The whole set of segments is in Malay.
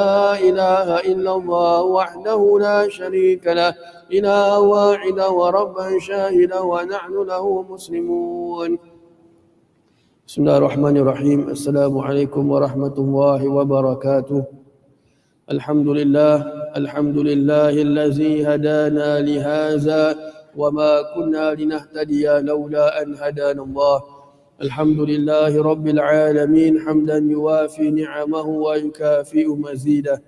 إله إلا الله وحده لا شريك له إله واحد وربا شاهدا ونحن له مسلمون. بسم الله الرحمن الرحيم. السلام عليكم ورحمة الله وبركاته. الحمد لله الحمد لله الذي هدانا لهذا وما كنا لنهتدي لولا أن هدانا الله. الحمد لله رب العالمين حمدا يوافي نعمه ويكافئ مزيده.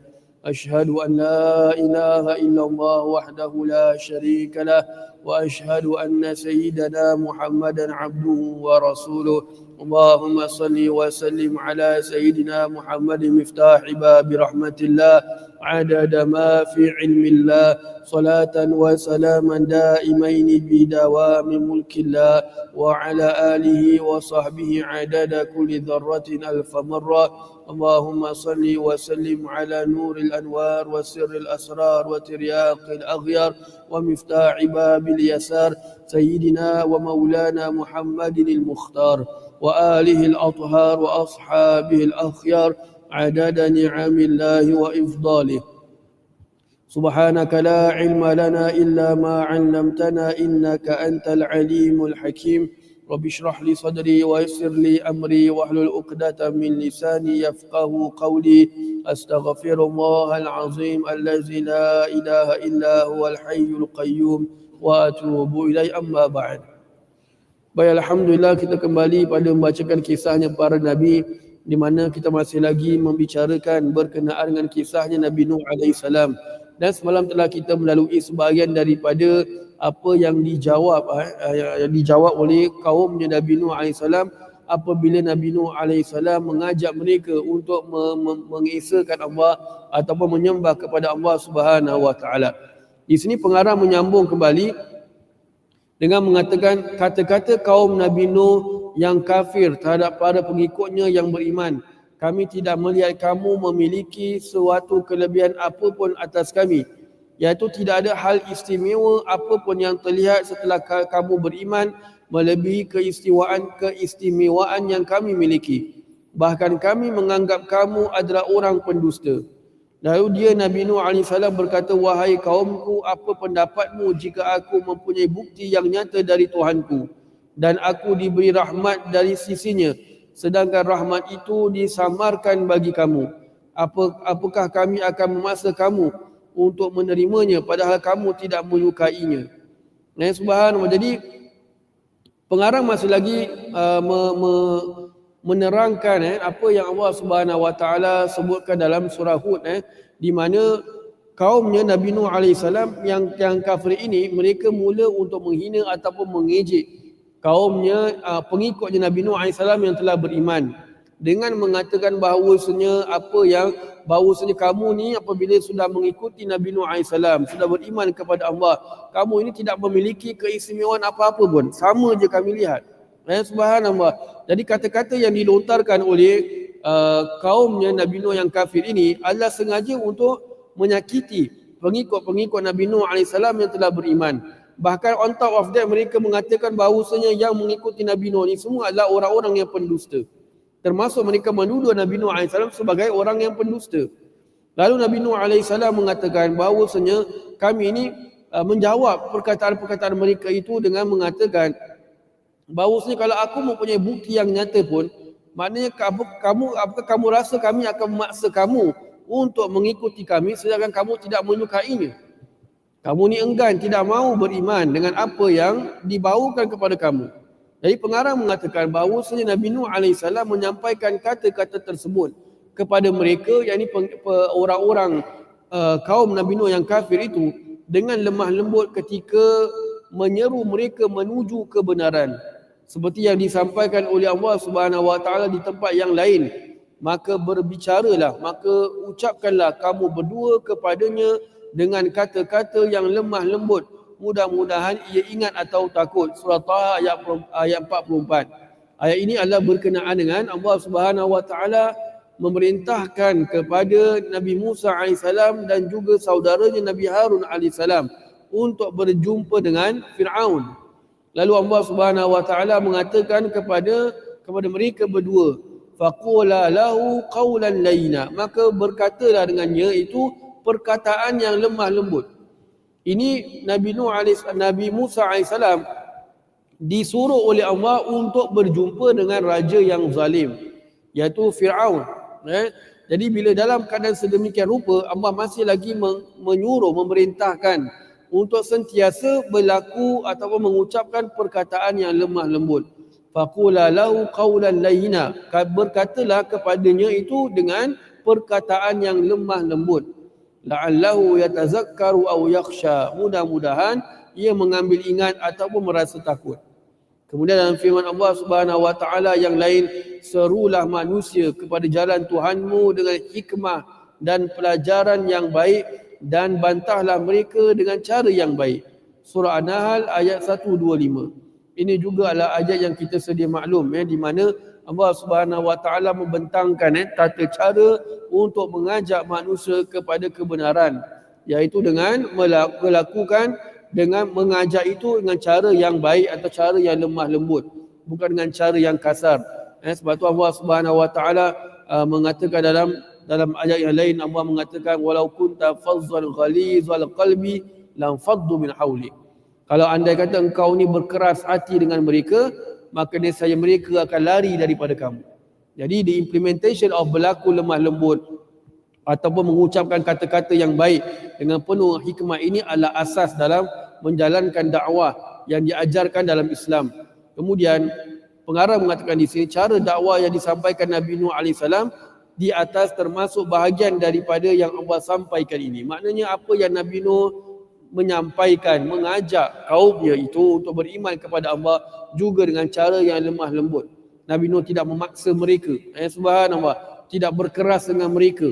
أشهد أن لا إله إلا الله وحده لا شريك له وأشهد أن سيدنا محمدا عبده ورسوله. اللهم صل وسلم على سيدنا محمد مفتاح باب رحمة الله عدد ما في علم الله صلاة وسلاما دائمين بدوام ملك الله وعلى آله وصحبه عدد كل ذرة ألف مرة. اللهم صل وسلم على نور الأنوار وسر الأسرار وترياق الأغيار ومفتاح باب اليسار سيدنا ومولانا محمد المختار وآله الأطهار وأصحابه الأخيار عدد نعم الله وإفضاله. سبحانك لا علم لنا إلا ما علمتنا إنك أنت العليم الحكيم. رب اشرح لي صدري ويسر لي أمري واحلل عقدة من لساني يفقه قولي. أستغفر الله العظيم الذي لا إله إلا هو الحي القيوم. وَأَتُوبُ إِلَيْ Amma بَعْدُ Baik Alhamdulillah kita kembali pada membacakan kisahnya para Nabi di mana kita masih lagi membicarakan berkenaan dengan kisahnya Nabi Nuh AS dan semalam telah kita melalui sebahagian daripada apa yang dijawab eh, eh, yang dijawab oleh kaumnya Nabi Nuh AS apabila Nabi Nuh AS mengajak mereka untuk mengisahkan Allah ataupun menyembah kepada Allah Subhanahu Wa Taala. Di sini pengarang menyambung kembali dengan mengatakan kata-kata kaum Nabi Nuh yang kafir terhadap para pengikutnya yang beriman. Kami tidak melihat kamu memiliki suatu kelebihan apapun atas kami. Iaitu tidak ada hal istimewa apapun yang terlihat setelah kamu beriman melebihi keistimewaan keistimewaan yang kami miliki. Bahkan kami menganggap kamu adalah orang pendusta. Lalu dia Nabi Nuh AS berkata, Wahai kaumku, apa pendapatmu jika aku mempunyai bukti yang nyata dari Tuhanku dan aku diberi rahmat dari sisinya sedangkan rahmat itu disamarkan bagi kamu. Apa, apakah kami akan memaksa kamu untuk menerimanya padahal kamu tidak menyukainya. Nah, subhanallah. Jadi pengarang masih lagi uh, me, me, menerangkan eh, apa yang Allah Subhanahu Wa Taala sebutkan dalam surah Hud eh, di mana kaumnya Nabi Nuh alaihissalam yang yang kafir ini mereka mula untuk menghina ataupun mengejek kaumnya uh, pengikutnya Nabi Nuh alaihissalam yang telah beriman. Dengan mengatakan bahawasanya apa yang bahawasanya kamu ni apabila sudah mengikuti Nabi Nuh alaihissalam sudah beriman kepada Allah kamu ini tidak memiliki keistimewaan apa-apa pun. Sama je kami lihat Eh, subhanallah. Jadi kata-kata yang dilontarkan oleh uh, kaumnya Nabi Nuh yang kafir ini Allah sengaja untuk menyakiti pengikut-pengikut Nabi Nuh AS yang telah beriman. Bahkan on top of that mereka mengatakan bahawasanya yang mengikuti Nabi Nuh ini semua adalah orang-orang yang pendusta. Termasuk mereka menuduh Nabi Nuh AS sebagai orang yang pendusta. Lalu Nabi Nuh AS mengatakan bahawasanya kami ini uh, menjawab perkataan-perkataan mereka itu dengan mengatakan bahawasanya kalau aku mempunyai bukti yang nyata pun maknanya kamu kamu apakah kamu rasa kami akan memaksa kamu untuk mengikuti kami sedangkan kamu tidak menyukainya? Kamu ni enggan tidak mahu beriman dengan apa yang dibawakan kepada kamu. Jadi pengarang mengatakan bahawasanya Nabi Nuh AS menyampaikan kata-kata tersebut kepada mereka yakni orang-orang uh, kaum Nabi Nuh yang kafir itu dengan lemah lembut ketika menyeru mereka menuju kebenaran seperti yang disampaikan oleh Allah Subhanahu Wa Taala di tempat yang lain. Maka berbicaralah maka ucapkanlah kamu berdua kepadanya dengan kata-kata yang lemah lembut. Mudah-mudahan ia ingat atau takut. Surah Taha ayat ayat 44 ayat ini adalah berkenaan dengan Allah Subhanahu Wa Taala memerintahkan kepada Nabi Musa AS dan juga saudaranya Nabi Harun AS untuk berjumpa dengan Fir'aun Lalu Allah Subhanahu Wa Taala mengatakan kepada kepada mereka berdua, faqula lahu qawlan layna maka berkatalah dengannya itu perkataan yang lemah lembut ini Nabi Nuh alaih Nabi Musa alaihissalam disuruh oleh Allah untuk berjumpa dengan raja yang zalim iaitu Firaun eh? jadi bila dalam keadaan sedemikian rupa Allah masih lagi menyuruh memerintahkan untuk sentiasa berlaku ataupun mengucapkan perkataan yang lemah lembut. Faqula lahu qawlan layyina berkatalah kepadanya itu dengan perkataan yang lemah lembut. La'allahu yatazakkaru aw yakhsha. Mudah-mudahan ia mengambil ingat ataupun merasa takut. Kemudian dalam firman Allah Subhanahu wa taala yang lain serulah manusia kepada jalan Tuhanmu dengan hikmah dan pelajaran yang baik dan bantahlah mereka dengan cara yang baik. Surah an-nahl ayat 125 ini juga adalah ayat yang kita sedia maklum ya di mana Allah Subhanahu Wa Taala membentangkan eh, tata cara untuk mengajak manusia kepada kebenaran iaitu dengan melakukan dengan mengajak itu dengan cara yang baik atau cara yang lemah lembut bukan dengan cara yang kasar eh, sebab tu Allah Subhanahu Wa Taala uh, mengatakan dalam dalam ayat yang lain Allah mengatakan walau kunta fazzal ghalizal qalbi lam faddu min hawlik kalau anda kata engkau ni berkeras hati dengan mereka, maka saya mereka akan lari daripada kamu. Jadi the implementation of berlaku lemah lembut ataupun mengucapkan kata-kata yang baik dengan penuh hikmah ini adalah asas dalam menjalankan dakwah yang diajarkan dalam Islam. Kemudian pengarah mengatakan di sini cara dakwah yang disampaikan Nabi Nuh AS di atas termasuk bahagian daripada yang Allah sampaikan ini. Maknanya apa yang Nabi Nuh menyampaikan, mengajak kaumnya itu untuk beriman kepada Allah juga dengan cara yang lemah lembut. Nabi Nuh tidak memaksa mereka. Eh, subhanallah. Tidak berkeras dengan mereka.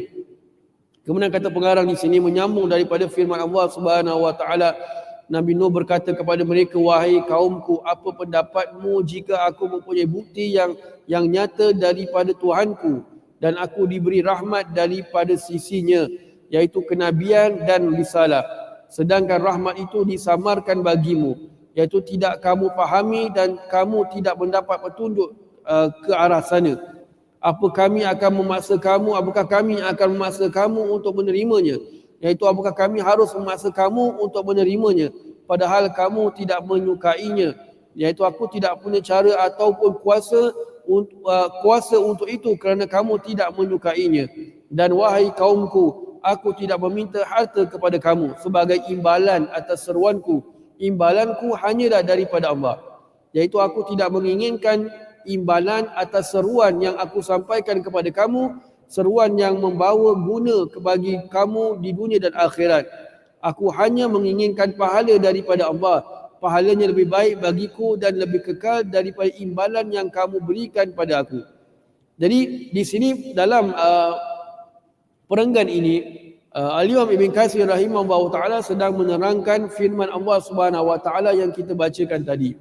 Kemudian kata pengarang di sini menyambung daripada firman Allah Subhanahu wa taala Nabi Nuh berkata kepada mereka wahai kaumku apa pendapatmu jika aku mempunyai bukti yang yang nyata daripada Tuhanku dan aku diberi rahmat daripada sisinya yaitu kenabian dan risalah. Sedangkan rahmat itu disamarkan bagimu iaitu tidak kamu fahami dan kamu tidak mendapat petunjuk uh, ke arah sana. Apa kami akan memaksa kamu apakah kami akan memaksa kamu untuk menerimanya? Iaitu apakah kami harus memaksa kamu untuk menerimanya? Padahal kamu tidak menyukainya. Iaitu aku tidak punya cara ataupun kuasa untuk uh, kuasa untuk itu kerana kamu tidak menyukainya dan wahai kaumku aku tidak meminta harta kepada kamu sebagai imbalan atas seruanku. Imbalanku hanyalah daripada Allah. Iaitu aku tidak menginginkan imbalan atas seruan yang aku sampaikan kepada kamu, seruan yang membawa guna bagi kamu di dunia dan akhirat. Aku hanya menginginkan pahala daripada Allah. Pahalanya lebih baik bagiku dan lebih kekal daripada imbalan yang kamu berikan pada aku. Jadi di sini dalam uh, perenggan ini uh, Al-Imam Ibn Qasir rahimahullah ta'ala sedang menerangkan firman Allah subhanahu wa ta'ala yang kita bacakan tadi.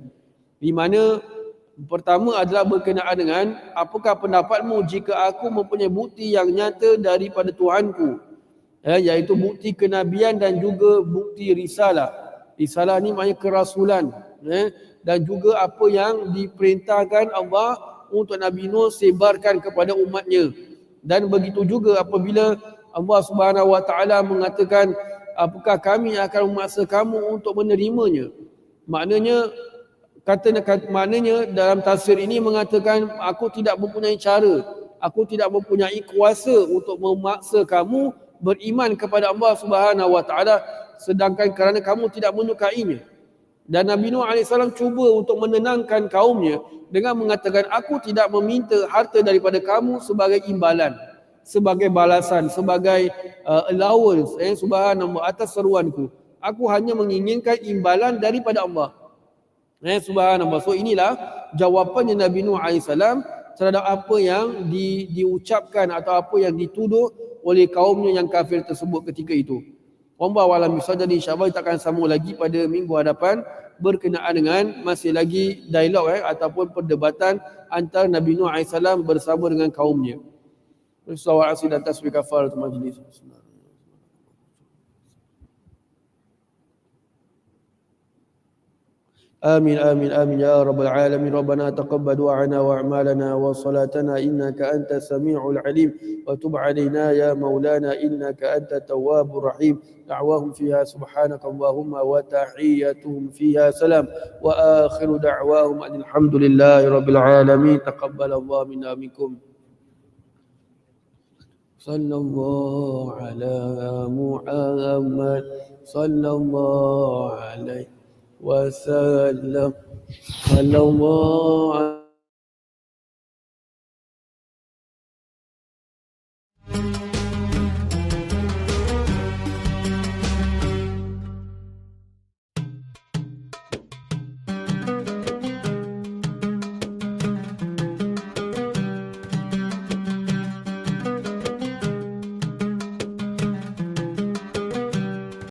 Di mana pertama adalah berkenaan dengan apakah pendapatmu jika aku mempunyai bukti yang nyata daripada Tuhanku? Ya, iaitu bukti kenabian dan juga bukti risalah risalah ni maknanya kerasulan ya, dan juga apa yang diperintahkan Allah untuk Nabi Nuh sebarkan kepada umatnya. Dan begitu juga apabila Allah Subhanahu Wa Taala mengatakan apakah kami akan memaksa kamu untuk menerimanya? Maknanya kata maknanya dalam tafsir ini mengatakan aku tidak mempunyai cara. Aku tidak mempunyai kuasa untuk memaksa kamu beriman kepada Allah Subhanahu Wa Taala sedangkan kerana kamu tidak menyukainya. Dan Nabi Nuh AS cuba untuk menenangkan kaumnya dengan mengatakan aku tidak meminta harta daripada kamu sebagai imbalan sebagai balasan sebagai uh, allowance eh subhanallah atas seruanku. Aku hanya menginginkan imbalan daripada Allah. Eh subhanallah so inilah jawapannya Nabi Nuh AS terhadap apa yang di, diucapkan atau apa yang dituduh oleh kaumnya yang kafir tersebut ketika itu Allah alam bisa jadi insyaAllah kita akan sambung lagi pada minggu hadapan berkenaan dengan masih lagi dialog eh, ataupun perdebatan antara Nabi Nuh AS bersama dengan kaumnya. Ustaz Asid dan tasbih majlis. آمين آمين آمين. يا رب العالمين. ربنا تقبل دعاءنا وأعمالنا وصلاتنا. إنك أنت السميع العليم. وتب علينا يا مولانا. إنك أنت التواب الرحيم. دعواهم فيها سبحانك اللهم وتحيتهم فيها سلام. وآخر دعواهم أن الحمد لله رب العالمين. تقبل الله منا منكم. صلى الله على محمد. صلى الله عليه وسلم صلى الله